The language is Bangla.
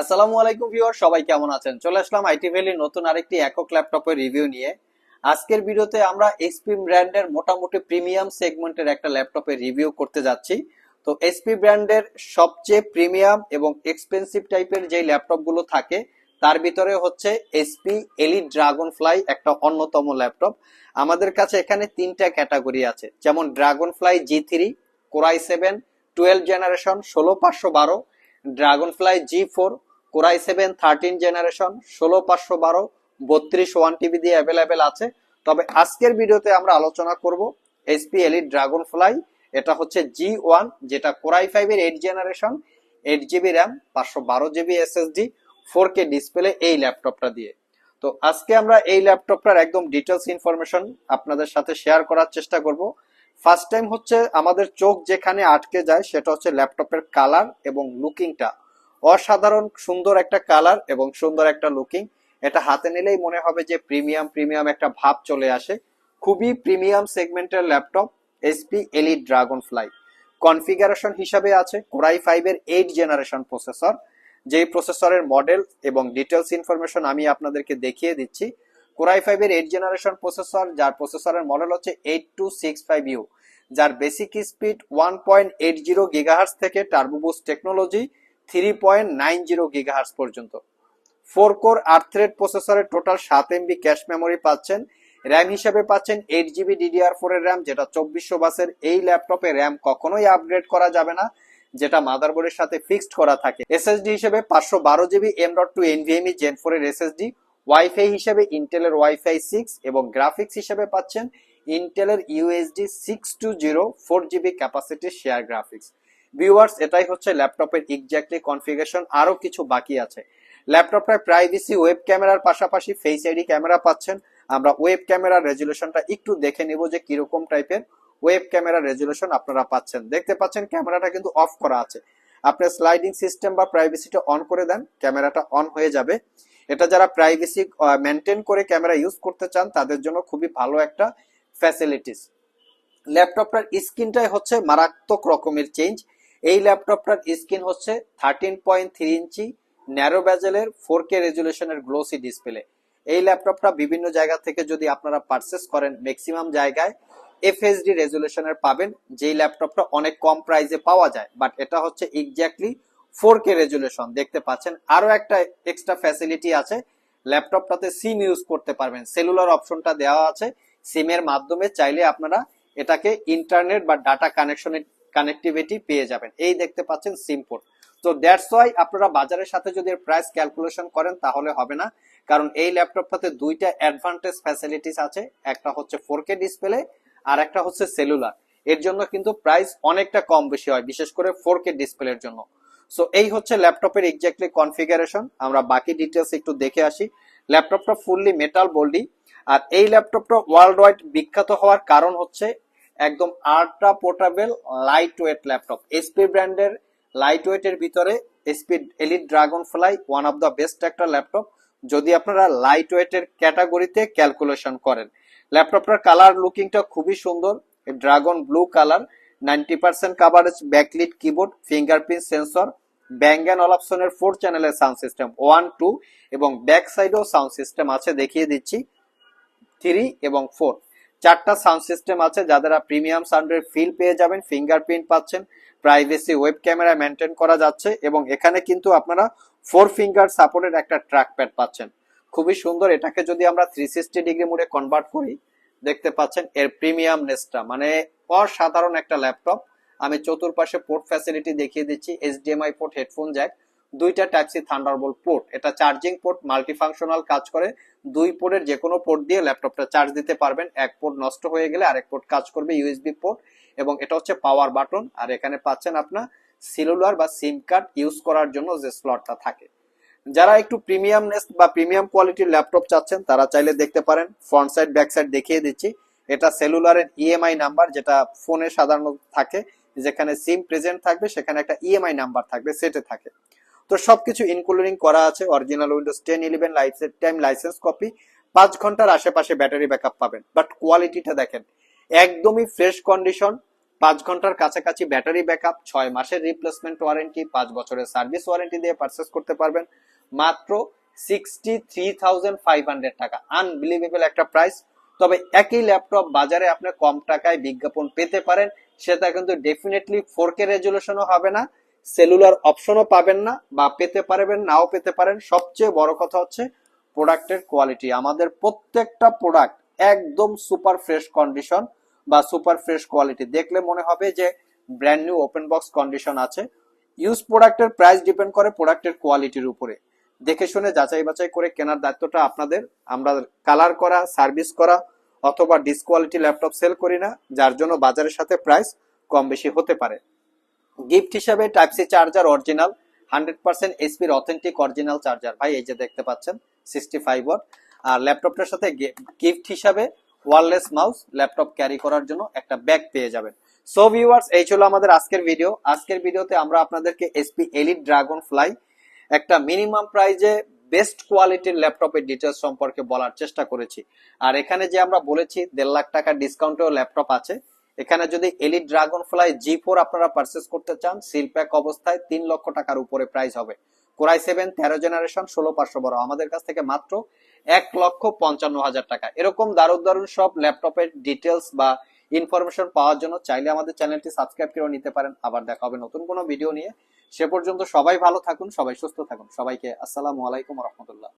আসসালামু আলাইকুম ভিউয়ার সবাই কেমন আছেন? চলে আসলাম আইটি ভ্যালির নতুন আরেকটি একক ল্যাপটপের রিভিউ নিয়ে। আজকের ভিডিওতে আমরা এসপি ব্র্যান্ডের মোটামুটি প্রিমিয়াম সেগমেন্টের একটা ল্যাপটপের রিভিউ করতে যাচ্ছি। তো এসপি ব্র্যান্ডের সবচেয়ে প্রিমিয়াম এবং এক্সপেন্সিভ টাইপের যে ল্যাপটপগুলো থাকে, তার ভিতরে হচ্ছে এসপি এলিট ড্রাগন ফ্লাই একটা অন্যতম ল্যাপটপ। আমাদের কাছে এখানে তিনটা ক্যাটাগরি আছে, যেমন dragon fly G three, core i seven, twelve generation, ষোলো পাঁচশো বারো dragon fly G four core i seven thirteen generation ষোলো, পাঁচশো বারো, বত্রিশ ওয়ান টিভি দিয়ে অ্যাভেলেবেল আছে। তবে আজকের ভিডিওতে আমরা আলোচনা করব এসপি এলিট ড্রাগন ফ্লাই এটা হচ্ছে জি ওয়ান যেটা কোরাই ফাইভের eight generation eight GB RAM পাঁচশো বারো GB SSD four K display এই ল্যাপটপটা দিয়ে। তো আজকে আমরা এই ল্যাপটপটার একদম ডিটেলস ইনফরমেশন আপনাদের সাথে শেয়ার করার চেষ্টা করব। ফার্স্ট টাইম হচ্ছে আমাদের চোখ যেখানে আটকে যায়, সেটা হচ্ছে ল্যাপটপের কালার এবং লুকিংটা অসাধারণ, সুন্দর একটা কালার এবং সুন্দর একটা লুকিং এটা হাতে নিলেই মনে হবে যে প্রিমিয়াম প্রিমিয়াম একটা ভাব চলে আসে। খুবই প্রিমিয়াম সেগমেন্টের laptop HP elite dragon fly configuration হিসাবে আছে কোরাই ফাইভের এইট জেনারেশন প্রসেসর যেই প্রসেসরের মডেল এবং ডিটেলস ইনফরমেশন আমি আপনাদেরকে দেখিয়ে দিচ্ছি। কোরাই ফাইভের এইট জেনারেশন প্রসেসর যার প্রসেসরের মডেল হচ্ছে eight two six five U যার basic speed one point eight zero gigahertz থেকে turbo boost technology three point nine zero gigahertz পর্যন্ত। ফোর কোর আট থ্রেড প্রসেসরের টোটাল সাত এমবি ক্যাশ মেমোরি পাচ্ছেন। র্যাম হিসেবে পাচ্ছেন এইট জিবি ডিডিআর ফোর এর র্যাম, যেটা চব্বিশশো বাসের এই ল্যাপটপে র্যাম কখনোই আপগ্রেড করা যাবে না, যেটা মাদারবোর্ডের সাথে ফিক্সড করা থাকে। এসএসডি হিসেবে পাঁচশো বারো GB M dot two NVMe gen four এর এসএসডি, ওয়াইফাই হিসেবে ইন্টেলের ওয়াইফাই সিক্স এবং গ্রাফিক্স হিসেবে পাচ্ছেন ইন্টেলের UHD six two zero four GB capacity share graphics. Viewers এটাই হচ্ছে ল্যাপটপের এক্স্যাক্টলি কনফিগারেশন আরও কিছু বাকি আছে। ল্যাপটপটায় প্রাইভেসি ওয়েব ক্যামেরার পাশাপাশি ফেস আইডি ক্যামেরা পাচ্ছেন। আমরা ওয়েব ক্যামেরার রেজুলেশনটা একটু দেখে নিব যে কীরকম টাইপের ওয়েব ক্যামেরা রেজুলেশন আপনারা পাচ্ছেন। দেখতে পাচ্ছেন ক্যামেরাটা কিন্তু অফ করা আছে। আপনি স্লাইডিং সিস্টেম বা প্রাইভেসিটা অন করে দেন ক্যামেরাটা অন হয়ে যাবে। এটা যারা প্রাইভেসি মেনটেন করে ক্যামেরা ইউজ করতে চান, তাদের জন্য খুবই ভালো একটা ফ্যাসিলিটিস ল্যাপটপটার স্ক্রিনটাই হচ্ছে মারাত্মক রকমের চেঞ্জ এই ল্যাপটপটার স্ক্রিন হচ্ছে thirteen point three inch narrow ব্যাজেলের four K রেজুলেশনের গ্লোসি ডিসপ্লে এই ল্যাপটপটা বিভিন্ন জায়গা থেকে যদি আপনারা পারচেস করেন ম্যাক্সিমাম জায়গায় এফএসডি রেজুলেশনের পাবেন, যেই ল্যাপটপটা অনেক কম প্রাইসে পাওয়া যায়। বাট এটা হচ্ছে এক্স্যাক্টলি ফোর কে রেজুলেশন দেখতে পাচ্ছেন, আরও একটা এক্সট্রা ফ্যাসিলিটি আছে। ল্যাপটপটাতে সিম ইউজ করতে পারবেন। সেলুলার অপশনটা দেওয়া আছে। সিমের মাধ্যমে চাইলে আপনারা এটাকে ইন্টারনেট বা ডাটা কানেকশনের কানেক্টিভিটি পেয়ে যাবেন। এই দেখতে পাচ্ছেন সিম পোর্ট তো দ্যাটস ওয়াই আপনারা বাজারের সাথে যদি প্রাইস ক্যালকুলেশন করেন, তাহলে হবে না। কারণ এই ল্যাপটপটাতে দুইটা অ্যাডভান্টেজ ফ্যাসিলিটিস আছে। একটা হচ্ছে ফোর কে ডিসপ্লে আর একটা হচ্ছে সেলুলার এর জন্য কিন্তু প্রাইস অনেকটা কম বেশি হয়, বিশেষ করে ফোর কে ডিসপ্লের জন্য। সো এই হচ্ছে ল্যাপটপের এক্স্যাক্টলি কনফিগারেশন আমরা বাকি ডিটেলস একটু দেখে আসি। ল্যাপটপটা ফুললি মেটাল বডি আর এই ল্যাপটপটা ওয়ার্ল্ড ওয়াইড বিখ্যাত হওয়ার কারণ হচ্ছে একদম ultra portable light weight laptop HP ব্র্যান্ডের লাইট ওয়েটের ভিতরে HP elite dragon fly one of the best একটা ল্যাপটপ যদি আপনারা লাইট ওয়েটের ক্যাটাগরিতে ক্যালকুলেশন করেন। ল্যাপটপটার কালার লুকিংটা খুবই সুন্দর dragon blue colour ninety percent coverage backlit keyboard fingerprint sensor Bang and অলাপসনের four চ্যানেলের সাউন্ড সিস্টেম ওয়ান টু এবং ব্যাক সাইডেও সাউন্ড সিস্টেম আছে, দেখিয়ে দিচ্ছি থ্রি এবং ফোর চারটা সাউন্ড সিস্টেম আছে, যাদের প্রিমিয়াম সাউন্ডের ফিল পেয়ে যাবেন ফিঙ্গারপ্রিন্ট পাচ্ছেন প্রাইভেসি ওয়েব ক্যামেরা মেনটেন করা যাচ্ছে এবং এখানে কিন্তু আপনারা ফোর ফিঙ্গার সাপোর্টের একটা ট্র্যাক প্যাড পাচ্ছেন। খুবই সুন্দর, এটাকে যদি আমরা থ্রি সিক্সটি ডিগ্রি মোডে কনভার্ট করি, দেখতে পাচ্ছেন এর প্রিমিয়াম নেসটা মানে অসাধারণ একটা ল্যাপটপ আমি চতুর্পাশে পোর্ট ফ্যাসিলিটি দেখিয়ে দিচ্ছি এইচডিএমআই পোর্ট হেডফোন জ্যাক দুইটা টাইপ সি থান্ডারবোল্ট পোর্ট এটা চার্জিং পোর্ট মাল্টিফাংশনাল কাজ করে। দুই পোর্টের যে কোনো পোর্ট দিয়ে ল্যাপটপটা চার্জ দিতে পারবেন। এক পোর্ট নষ্ট হয়ে গেলে আরেক পোর্ট কাজ করবে ইউএসবি পোর্ট এবং এটা হচ্ছে পাওয়ার বাটন আর এখানে পাচ্ছেন আপনার সেলুলার বা সিম কার্ড ইউজ করার জন্য যে স্লটটা থাকে। যারা একটু প্রিমিয়ামনেস বা প্রিমিয়াম কোয়ালিটির ল্যাপটপ চাচ্ছেন, তারা চাইলে দেখতে পারেন। ফ্রন্ট সাইড ব্যাক সাইড দেখিয়ে দিচ্ছি। এটা সেলুলারের ইএমআই নাম্বার যেটা ফোনে সাধারণত থাকে। যেখানে সিম প্রেজেন্ট থাকবে, সেখানে একটা ইএমআই নাম্বার থাকবে সেটে থাকে। তো সবকিছু ইনক্লুডিং করা আছে original Windows ten eleven life time licence copy পাঁচ ঘণ্টার আশেপাশে ব্যাটারি ব্যাকআপ পাবেন। বাট কোয়ালিটিটা দেখেন, একদমই ফ্রেশ কন্ডিশন পাঁচ ঘণ্টার কাছাকাছি ব্যাটারি ব্যাকআপ ছয় মাসের রিপ্লেসমেন্ট ওয়ারেন্টি পাঁচ বছরের সার্ভিস ওয়ারেন্টি দিয়ে পারচেস করতে পারবেন। মাত্র sixty three thousand five hundred টাকা। আনবিলিভেবল একটা প্রাইস তবে একই ল্যাপটপ বাজারে আপনি কম টাকায় বিজ্ঞাপন পেতে পারেন, সেটা কিন্তু ডেফিনেটলি ফোর কে রেজুলেশনও হবে না। সেলুলার অপশনও পাবেন না বা পেতে পারবেন, নাও পেতে পারেন। সবচেয়ে বড় কথা হচ্ছে প্রোডাক্টের কোয়ালিটি। আমাদের প্রত্যেকটা প্রোডাক্ট একদম সুপার ফ্রেশ কন্ডিশন বা সুপার ফ্রেশ কোয়ালিটি। দেখলে মনে হবে যে brand new open box condition আছে। ইউজ প্রোডাক্টের প্রাইস ডিপেন্ড করে প্রোডাক্টের কোয়ালিটির উপরে। দেখে শুনে যাচাই বাছাই করে কেনার দায়িত্বটা আপনাদের। আমরা কালার করা, সার্ভিস করা অথবা ডিসকোয়ালিটি ল্যাপটপ সেল করি না, যার জন্য বাজারের সাথে প্রাইস কম বেশি হতে পারে। গিফট হিসাবে type C charger original hundred percent এসপির অথেন্টিক অরিজিনাল চার্জার ভাই, এই যে দেখতে পাচ্ছেন সিক্সটি ফাইভ ওয়াট আর ল্যাপটপটার সাথে গিফট হিসাবে ওয়ারলেস মাউস ল্যাপটপ ক্যারি করার জন্য একটা ব্যাগ পেয়ে যাবেন। সো ভিউয়ার্স এই ছিল আমাদের আজকের ভিডিও আজকের ভিডিওতে আমরা আপনাদেরকে এসপি এলিট ড্রাগন ফ্লাই একটা মিনিমাম প্রাইজে বেস্ট কোয়ালিটির ল্যাপটপের ডিটেলস সম্পর্কে বলার চেষ্টা করেছি। আর এখানে যে আমরা বলেছি, দেড় লাখ টাকা ডিসকাউন্টেও ল্যাপটপ আছে। এখানে যদি elite dragon fly G four আপনারা পারচেস করতে চান সিল প্যাক অবস্থায় তিন লক্ষ টাকার উপরে প্রাইস হবে। কোরাই সেভেন তেরো জেনারেশন ষোলো পাঁচশো বড়। আমাদের কাছ থেকে মাত্র এক লক্ষ পঞ্চান্ন হাজার টাকা। এরকম দারুণ দারুণ সব ল্যাপটপের ডিটেলস বা ইনফরমেশন পাওয়ার জন্য চাইলে আমাদের চ্যানেলটি সাবস্ক্রাইব করে নিতে পারেন। আবার দেখা হবে নতুন কোনো ভিডিও নিয়ে। সে পর্যন্ত সবাই ভালো থাকুন, সবাই সুস্থ থাকুন। সবাইকে আসসালামু আলাইকুম রহমতুল্লাহ।